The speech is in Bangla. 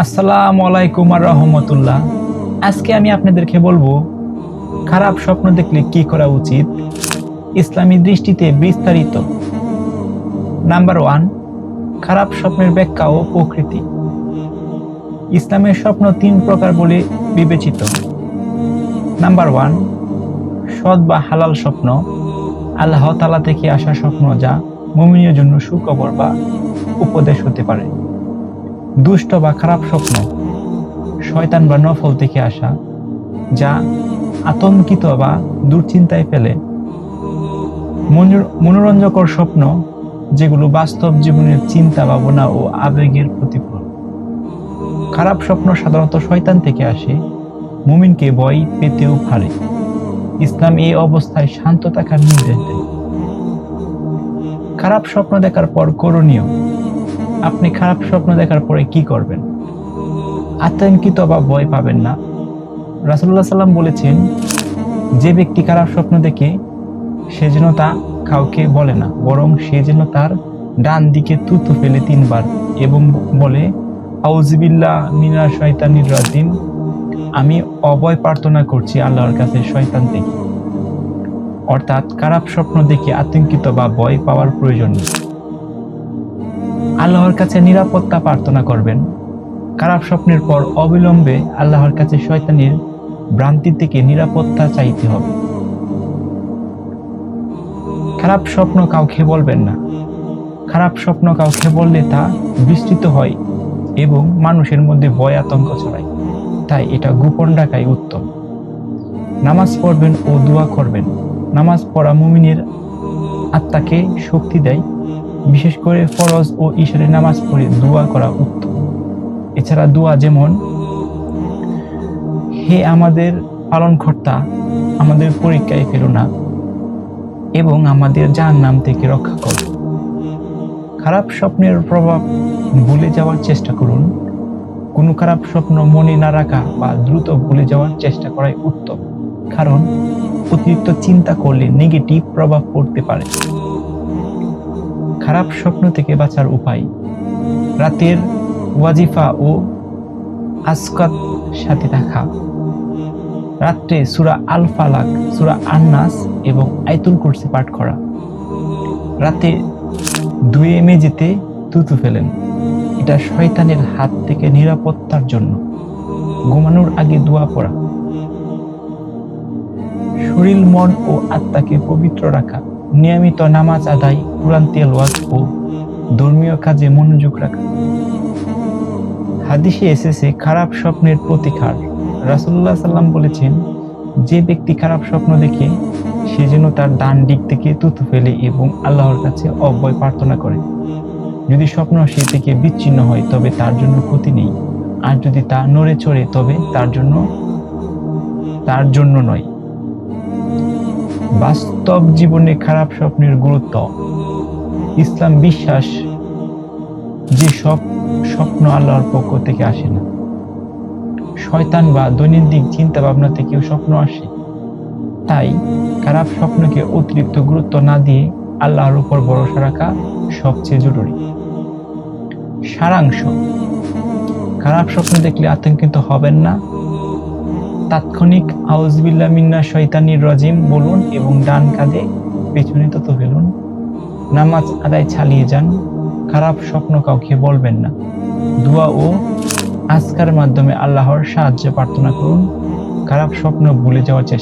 আসসালামু আলাইকুম আর রহমতুল্লাহ। আজকে আমি আপনাদেরকে বলব, খারাপ স্বপ্ন দেখলে কি করা উচিত? ইসলামী দৃষ্টিতে বিস্তারিত। নাম্বার ওয়ান খারাপ স্বপ্নের ব্যাখ্যা ও প্রকৃতি। ইসলামের স্বপ্ন তিন প্রকার বলে বিবেচিত। নাম্বার ওয়ান সৎ বা হালাল স্বপ্ন। আল্লাহ তালা থেকে আসা স্বপ্ন যা মুমিনের জন্য সুখবর বা উপদেশ হতে পারে। দুষ্ট বা খারাপ স্বপ্ন, শয়তান বা নফল থেকে আসা, যা আতঙ্কিত বা দুশ্চিন্তায় ফেলে। মনোরঞ্জকর স্বপ্ন, যেগুলো বাস্তব জীবনের চিন্তা, ভাবনা ও আবেগের প্রতিফলন খারাপ স্বপ্ন সাধারণত শয়তান থেকে আসে, মুমিনকে ভয় পেতেও পারে। ইসলাম এই অবস্থায় শান্ত থাকার নির্দেশ দেয়। খারাপ স্বপ্ন দেখার পর করণীয় আপনি খারাপ স্বপ্ন দেখার পরে কি করবেন? আতঙ্কিত বা ভয় পাবেন না। রাসুল্লাহ সাল্লাম বলেছেন, যে ব্যক্তি খারাপ স্বপ্ন দেখে, সে যেন তা কাউকে বলে না, বরং সে যেন তার ডান দিকে তুতু ফেলে তিনবার এবং বলে আউজিবিল্লাহ মিনা শয়তানির রাজিম, আমি অভয় প্রার্থনা করছি আল্লাহর কাছে শয়তান থেকে। অর্থাৎ খারাপ স্বপ্ন দেখে আতঙ্কিত বা ভয় পাওয়ার প্রয়োজন নেই। আল্লাহর কাছে নিরাপত্তা প্রার্থনা করবেন। খারাপ স্বপ্নের পর অবিলম্বে আল্লাহর কাছে শয়তানের ভ্রান্তি থেকে নিরাপত্তা চাইতে হবে। খারাপ স্বপ্ন কাউকে বলবেন না। খারাপ স্বপ্ন কাউকে বললে তা বিস্তৃত হয় এবং মানুষের মধ্যে ভয় আতঙ্ক ছড়ায়। তাই এটা গোপন রাখাই উত্তম। নামাজ পড়বেন ও দোয়া করবেন। নামাজ পড়া মুমিনের আত্মাকে শক্তি দেয় বিশেষ করে ফরজ ও ঈশ্বরের নামাজ পড়ে দোয়া করা উত্তম। এছাড়া দোয়া যেমন, হে আমাদের পালনকর্তা, আমাদের পরীক্ষায় ফেলো না এবং আমাদের যার নাম থেকে রক্ষা করো। খারাপ স্বপ্নের প্রভাব ভুলে যাওয়ার চেষ্টা করুন। কোনো খারাপ স্বপ্ন মনে না রাখা বা দ্রুত ভুলে যাওয়ার চেষ্টা করাই উত্তম। কারণ অতিরিক্ত চিন্তা করলে নেগেটিভ প্রভাব পড়তে পারে। খারাপ স্বপ্ন থেকে বাঁচার উপায়। রাতের ওয়াজিফা ও আসকাত সাথে থাকা রাত্রে সুরা আল ফালাক সুরা আন্নাস এবং আইতুল কুরসি পাঠ করা। রাতে ধুয়ে মেঝেতে তুতু ফেলেন। এটা শয়তানের হাত থেকে নিরাপত্তার জন্য। ঘুমানোর আগে দোয়া পড়া। শরীর, মন ও আত্মাকে পবিত্র রাখা। নিয়মিত নামাজ আদায়, কোরআন তেলাওয়াত ও ধর্মীয় কাজে মনোযোগ রাখা। হাদিসে এসেছে, খারাপ স্বপ্নের প্রতিকার। রাসুল্লাহ সাল্লাম বলেছেন, যে ব্যক্তি খারাপ স্বপ্ন দেখে, সে যেন তার ডান দিক থেকে তুতু ফেলে এবং আল্লাহর কাছে অব্যয় প্রার্থনা করে। যদি স্বপ্ন সে থেকে বিচ্ছিন্ন হয়, তবে তার জন্য ক্ষতি নেই। আর যদি তা নড়ে চড়ে, তবে তার জন্য তার জন্য নয়। বাস্তব জীবনে খারাপ স্বপ্নের গুরুত্ব। ইসলাম বিশ্বাস যে সব স্বপ্ন আল্লাহর পক্ষ থেকে আসে না। শয়তান বা দৈনন্দিন চিন্তা ভাবনা থেকেও স্বপ্ন আসে। তাই খারাপ স্বপ্নকে অতিরিক্ত গুরুত্ব না দিয়ে আল্লাহর উপর ভরসা রাখা সবচেয়ে জরুরি। সারাংশ। খারাপ স্বপ্ন দেখলে আতঙ্কিত হবেন না। তাৎক্ষণিক আউজবিল্লা মিন্না শৈতানির রজিম বলুন এবং ডান কাঁধে পেছনে তত ফেলুন। নামাজ আদায় চালিয়ে যান, খারাপ স্বপ্ন কাউকে বলবেন না। দোয়া ও আজকার মাধ্যমে আল্লাহর সাহায্য প্রার্থনা করুন, খারাপ স্বপ্ন ভুলে যাওয়ার চেষ্টা